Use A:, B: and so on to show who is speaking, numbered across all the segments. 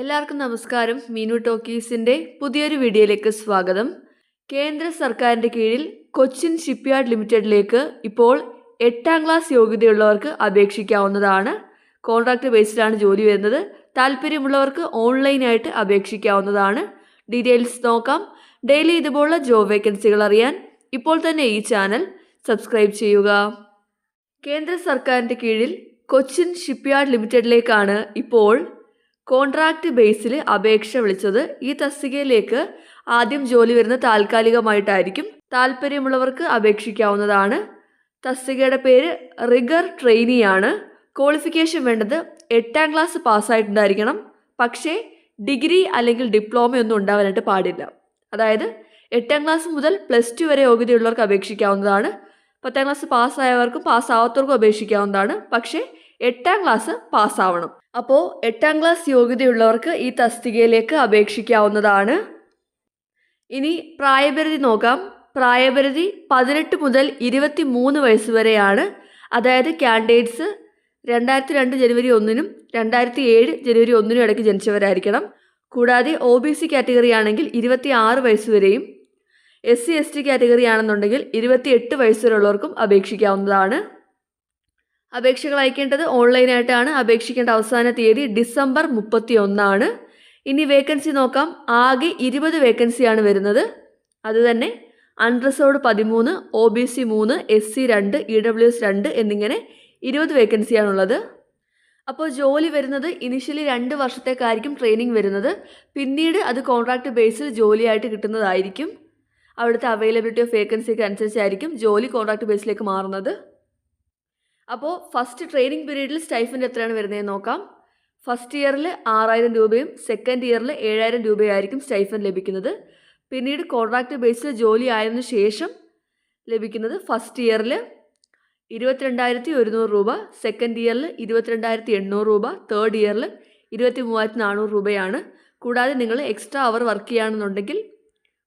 A: എല്ലാവർക്കും നമസ്കാരം. മീനു ടോക്കീസിന്റെ പുതിയൊരു വീഡിയോയിലേക്ക് സ്വാഗതം. കേന്ദ്ര സർക്കാരിന്റെ കീഴിൽ കൊച്ചിൻ ഷിപ്പ്യാർഡ് ലിമിറ്റഡിലേക്ക് ഇപ്പോൾ എട്ടാം ക്ലാസ് യോഗ്യതയുള്ളവർക്ക് അപേക്ഷിക്കാവുന്നതാണ്. കോൺട്രാക്ട് ബേസിലാണ് ജോലി വരുന്നത്. താല്പര്യമുള്ളവർക്ക് ഓൺലൈനായിട്ട് അപേക്ഷിക്കാവുന്നതാണ്. ഡീറ്റെയിൽസ് നോക്കാം. ഡെയിലി ഇതുപോലുള്ള ജോബ് വേക്കൻസികൾ അറിയാൻ ഇപ്പോൾ തന്നെ ഈ ചാനൽ സബ്സ്ക്രൈബ് ചെയ്യുക. കേന്ദ്ര സർക്കാരിന്റെ കീഴിൽ കൊച്ചിൻ ഷിപ്പ്യാർഡ് ലിമിറ്റഡിലേക്കാണ് ഇപ്പോൾ കോൺട്രാക്റ്റ് ബേസിൽ അപേക്ഷ വിളിച്ചത് ഈ തസ്തികയിലേക്ക് ആദ്യം ജോലി വരുന്ന താൽക്കാലികമായിട്ടായിരിക്കും താല്പര്യമുള്ളവർക്ക് അപേക്ഷിക്കാവുന്നതാണ്. തസ്തികയുടെ പേര് റിഗർ ട്രെയിനിയാണ്. ക്വാളിഫിക്കേഷൻ വേണ്ടത് എട്ടാം ക്ലാസ് പാസ്സായിട്ടുണ്ടായിരിക്കണം. പക്ഷേ ഡിഗ്രി അല്ലെങ്കിൽ ഡിപ്ലോമ ഒന്നും ഉണ്ടാവാനായിട്ട് പാടില്ല. അതായത് എട്ടാം ക്ലാസ് മുതൽ പ്ലസ് ടു വരെ യോഗ്യതയുള്ളവർക്ക് അപേക്ഷിക്കാവുന്നതാണ്. പത്താം ക്ലാസ് പാസ്സായവർക്കും പാസ്സാവാത്തവർക്കും അപേക്ഷിക്കാവുന്നതാണ്. പക്ഷേ എട്ടാം ക്ലാസ് പാസ്സാവണം. അപ്പോൾ എട്ടാം ക്ലാസ് യോഗ്യതയുള്ളവർക്ക് ഈ തസ്തികയിലേക്ക് അപേക്ഷിക്കാവുന്നതാണ്. ഇനി പ്രായപരിധി നോക്കാം. പ്രായപരിധി പതിനെട്ട് മുതൽ ഇരുപത്തി മൂന്ന് വയസ്സ് വരെയാണ്. അതായത് കാൻഡിഡേറ്റ്സ് രണ്ടായിരത്തി രണ്ട് ജനുവരി ഒന്നിനും രണ്ടായിരത്തി ഏഴ് ജനുവരി ഒന്നിനും ഇടയ്ക്ക് ജനിച്ചവരായിരിക്കണം. കൂടാതെ ഒ ബി സി കാറ്റഗറി ആണെങ്കിൽ ഇരുപത്തി ആറ് വയസ്സ് വരെയും S C S T category ആണെന്നുണ്ടെങ്കിൽ ഇരുപത്തി എട്ട് വയസ്സ് വരെയുള്ളവർക്കും അപേക്ഷിക്കാവുന്നതാണ്. അപേക്ഷകൾ അയക്കേണ്ടത് ഓൺലൈനായിട്ടാണ് അപേക്ഷിക്കേണ്ട അവസാന തീയതി ഡിസംബർ മുപ്പത്തി ഒന്നാണ് ഇനി വേക്കൻസി നോക്കാം. ആകെ ഇരുപത് വേക്കൻസിയാണ് വരുന്നത്. അതുതന്നെ അൺറിസർവ്ഡ് പതിമൂന്ന് ഒ ബി സി മൂന്ന് എസ് സി രണ്ട് ഇ ഡബ്ല്യു എസ് രണ്ട് എന്നിങ്ങനെ ഇരുപത് വേക്കൻസിയാണുള്ളത് അപ്പോൾ ജോലി വരുന്നത് ഇനിഷ്യലി രണ്ട് വർഷത്തേക്കായിരിക്കും ട്രെയിനിങ് വരുന്നത്. പിന്നീട് അത് കോൺട്രാക്ട് ബേസിൽ ജോലിയായിട്ട് കിട്ടുന്നതായിരിക്കും. അവിടുത്തെ അവൈലബിലിറ്റി ഓഫ് വേക്കൻസിക്ക് അനുസരിച്ചായിരിക്കും ജോലി കോൺട്രാക്ട് ബേസിലേക്ക് മാറുന്നത്. അപ്പോൾ ഫസ്റ്റ് ട്രെയിനിങ് പീരീഡിൽ സ്റ്റൈഫൻഡ് എത്രയാണ് വരുന്നതെന്ന് നോക്കാം. ഫസ്റ്റ് ഇയറിൽ ആറായിരം രൂപയും സെക്കൻഡ് ഇയറിൽ ഏഴായിരം രൂപയായിരിക്കും സ്റ്റൈഫൻ ലഭിക്കുന്നത്. പിന്നീട് കോൺട്രാക്ട് ബേസിൽ ജോലി ആയതിനു ശേഷം ലഭിക്കുന്നത് ഫസ്റ്റ് ഇയറിൽ ഇരുപത്തിരണ്ടായിരത്തി ഒരുന്നൂറ് രൂപ സെക്കൻഡ് ഇയറിൽ ഇരുപത്തിരണ്ടായിരത്തി എണ്ണൂറ് രൂപ തേർഡ് ഇയറിൽ ഇരുപത്തി മൂവായിരത്തി നാനൂറ് രൂപയാണ്. കൂടാതെ നിങ്ങൾ എക്സ്ട്രാ അവർ വർക്ക് ചെയ്യുകയാണെന്നുണ്ടെങ്കിൽ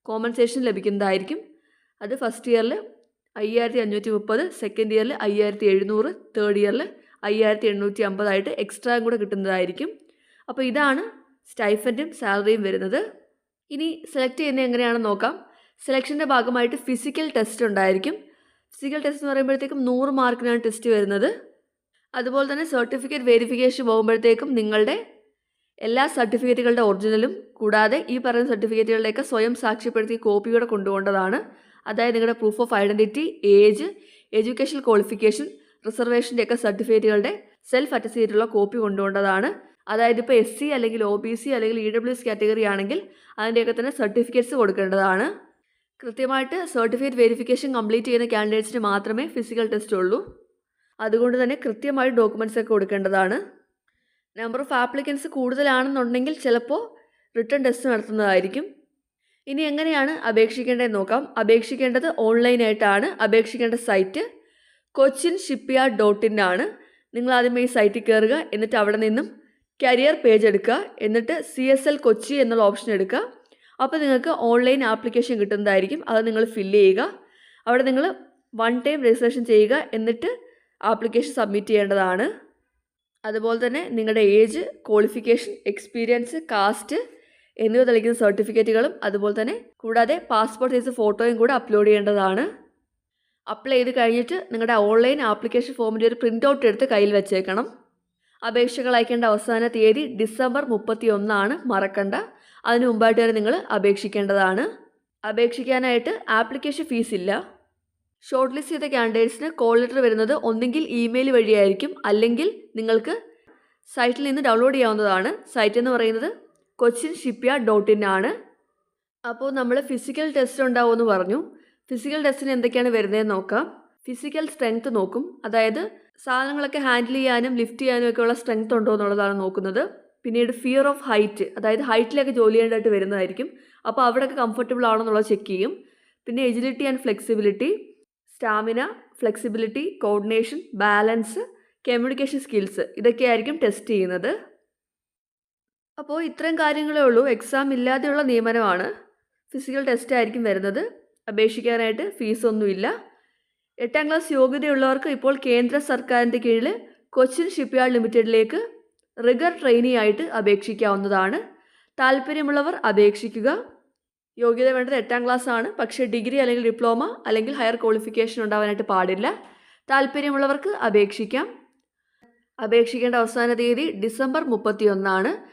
A: കോമ്പൻസേഷൻ ലഭിക്കുന്നതായിരിക്കും. അത് ഫസ്റ്റ് ഇയറിൽ അയ്യായിരത്തി അഞ്ഞൂറ്റി മുപ്പത് സെക്കൻഡ് ഇയറിൽ അയ്യായിരത്തി എഴുന്നൂറ് തേർഡ് ഇയറിൽ അയ്യായിരത്തി എണ്ണൂറ്റി അമ്പതായിട്ട് എക്സ്ട്രാ കൂടെ കിട്ടുന്നതായിരിക്കും. അപ്പോൾ ഇതാണ് സ്റ്റൈഫന്റും സാലറിയും വരുന്നത്. ഇനി സെലക്ട് ചെയ്യുന്നത് എങ്ങനെയാണെന്ന് നോക്കാം. സെലക്ഷന്റെ ഭാഗമായിട്ട് ഫിസിക്കൽ ടെസ്റ്റ് ഉണ്ടായിരിക്കും. ഫിസിക്കൽ ടെസ്റ്റ് എന്ന് പറയുമ്പോഴത്തേക്കും നൂറ് മാർക്കിനാണ് ടെസ്റ്റ് വരുന്നത്. അതുപോലെ തന്നെ സർട്ടിഫിക്കറ്റ് വെരിഫിക്കേഷൻ പോകുമ്പോഴത്തേക്കും നിങ്ങളുടെ എല്ലാ സർട്ടിഫിക്കറ്റുകളുടെ ഒറിജിനലും കൂടാതെ ഈ പറയുന്ന സർട്ടിഫിക്കറ്റുകളുടെയൊക്കെ സ്വയം സാക്ഷ്യപ്പെടുത്തിയ കോപ്പി കൂടെ കൊണ്ടുപോകേണ്ടതാണ്. അതായത് നിങ്ങളുടെ proof of identity age education qualification റിസർവേഷന്റെ ഒക്കെ സർട്ടിഫിക്കറ്റുകളുടെ സെൽഫ് അറ്റസ്റ്റ് ചെയ്തിട്ടുള്ള കോപ്പി കൊണ്ടുപോകേണ്ടതാണ് അതായത് ഇപ്പോൾ എസ് സി അല്ലെങ്കിൽ ഒ ബി സി അല്ലെങ്കിൽ ഇ ഡബ്ല്യു എസ് കാറ്റഗറി ആണെങ്കിൽ അതിന്റെയൊക്കെ തന്നെ സർട്ടിഫിക്കറ്റ്സ് കൊടുക്കേണ്ടതാണ്. കൃത്യമായിട്ട് സർട്ടിഫിക്കറ്റ് വെരിഫിക്കേഷൻ കംപ്ലീറ്റ് ചെയ്യുന്ന കാൻഡിഡേറ്റ്സിന് മാത്രമേ ഫിസിക്കൽ ടെസ്റ്റ് ഉള്ളൂ. അതുകൊണ്ട് തന്നെ കൃത്യമായിട്ട് ഡോക്യുമെന്റ്സ് ഒക്കെ കൊടുക്കേണ്ടതാണ്. നമ്പർ ഓഫ് ആപ്ലിക്കൻസ് കൂടുതലാണെന്നുണ്ടെങ്കിൽ ചിലപ്പോൾ റിട്ടേൺ ടെസ്റ്റ് നടത്തുന്നതായിരിക്കും. ഇനി എങ്ങനെയാണ് അപേക്ഷിക്കേണ്ടതെന്ന് നോക്കാം. അപേക്ഷിക്കേണ്ടത് ഓൺലൈനായിട്ടാണ്. അപേക്ഷിക്കേണ്ട site Cochin shipyard dot in ആണ്. നിങ്ങൾ ആദ്യം ഈ സൈറ്റിൽ കയറുക. എന്നിട്ട് അവിടെ നിന്നും കരിയർ പേജ് എടുക്കുക. എന്നിട്ട് സി എസ് എൽ കൊച്ചി എന്നുള്ള ഓപ്ഷൻ എടുക്കുക. അപ്പോൾ നിങ്ങൾക്ക് ഓൺലൈൻ ആപ്ലിക്കേഷൻ കിട്ടുന്നതായിരിക്കും. അത് നിങ്ങൾ ഫില്ല് ചെയ്യുക. അവിടെ നിങ്ങൾ വൺ ടൈം രജിസ്ട്രേഷൻ ചെയ്യുക. എന്നിട്ട് ആപ്ലിക്കേഷൻ സബ്മിറ്റ് ചെയ്യേണ്ടതാണ്. അതുപോലെ തന്നെ നിങ്ങളുടെ ഏജ് ക്വാളിഫിക്കേഷൻ എക്സ്പീരിയൻസ് കാസ്റ്റ് എന്നിവ തെളിയിക്കുന്ന സർട്ടിഫിക്കറ്റുകളും അതുപോലെ തന്നെ കൂടാതെ പാസ്പോർട്ട് സൈസ് ഫോട്ടോയും കൂടെ അപ്ലോഡ് ചെയ്യേണ്ടതാണ്. അപ്ലൈ ചെയ്ത് കഴിഞ്ഞിട്ട് നിങ്ങളുടെ ഓൺലൈൻ ആപ്ലിക്കേഷൻ ഫോമിന്റെ ഒരു പ്രിന്റ് ഔട്ട് എടുത്ത് കയ്യിൽ വെച്ചേക്കണം. അപേക്ഷകൾ അയക്കേണ്ട അവസാന തീയതി ഡിസംബർ മുപ്പത്തി ഒന്നാണ് മറക്കണ്ട. അതിനു മുമ്പായിട്ട് വരെ നിങ്ങൾ അപേക്ഷിക്കേണ്ടതാണ്. അപേക്ഷിക്കാനായിട്ട് ആപ്ലിക്കേഷൻ ഫീസ് ഇല്ല. ഷോർട്ട് ലിസ്റ്റ് ചെയ്ത കാൻഡിഡേറ്റ്സിന് കോൾ ലെറ്റർ വരുന്നത് ഒന്നെങ്കിൽ ഇമെയിൽ വഴിയായിരിക്കും അല്ലെങ്കിൽ നിങ്ങൾക്ക് സൈറ്റിൽ നിന്ന് ഡൗൺലോഡ് ചെയ്യാവുന്നതാണ്. സൈറ്റ് എന്ന് പറയുന്നത് കൊച്ചിൻ ഷിപ്പ്യാർഡ് ഡോട്ട് ഇൻ ആണ്. അപ്പോൾ നമ്മൾ ഫിസിക്കൽ ടെസ്റ്റ് ഉണ്ടാവുമെന്ന് പറഞ്ഞു. ഫിസിക്കൽ ടെസ്റ്റിന് എന്തൊക്കെയാണ് വരുന്നതെന്ന് നോക്കാം. ഫിസിക്കൽ സ്ട്രെങ്ത് നോക്കും. അതായത് സാധനങ്ങളൊക്കെ ഹാൻഡിൽ ചെയ്യാനും ലിഫ്റ്റ് ചെയ്യാനും ഒക്കെ ഉള്ള സ്ട്രെങ്ത് ഉണ്ടോ എന്നുള്ളതാണ് നോക്കുന്നത്. പിന്നീട് ഫിയർ ഓഫ് ഹൈറ്റ് അതായത് ഹൈറ്റിലൊക്കെ ജോലി ചെയ്യേണ്ടതായിട്ട് വരുന്നതായിരിക്കും. അപ്പോൾ അവിടെയൊക്കെ കംഫർട്ടബിൾ ആണോ എന്നുള്ളത് ചെക്ക് ചെയ്യും. പിന്നെ agility and flexibility stamina flexibility coordination balance communication skills ഇതൊക്കെയായിരിക്കും test ചെയ്യുന്നത്. അപ്പോൾ ഇത്രയും കാര്യങ്ങളേ ഉള്ളൂ. എക്സാം ഇല്ലാതെയുള്ള നിയമനമാണ്. ഫിസിക്കൽ ടെസ്റ്റ് ആയിരിക്കും വരുന്നത്. അപേക്ഷിക്കാനായിട്ട് ഫീസൊന്നുമില്ല എട്ടാം ക്ലാസ് യോഗ്യതയുള്ളവർക്ക് ഇപ്പോൾ കേന്ദ്ര സർക്കാരിന്റെ കീഴിൽ കൊച്ചിൻ ഷിപ്പ്യാർഡ് ലിമിറ്റഡിലേക്ക് റിഗർ ട്രെയിനി ആയിട്ട് അപേക്ഷിക്കാവുന്നതാണ്. താല്പര്യമുള്ളവർ അപേക്ഷിക്കുക. യോഗ്യത വേണ്ടത് എട്ടാം ക്ലാസ് ആണ്. പക്ഷേ ഡിഗ്രി അല്ലെങ്കിൽ ഡിപ്ലോമ അല്ലെങ്കിൽ ഹയർ ക്വാളിഫിക്കേഷൻ ഉണ്ടാവാനായിട്ട് പാടില്ല. താല്പര്യമുള്ളവർക്ക് അപേക്ഷിക്കാം. അപേക്ഷിക്കേണ്ട അവസാന തീയതി ഡിസംബർ മുപ്പത്തിയൊന്നാണ്.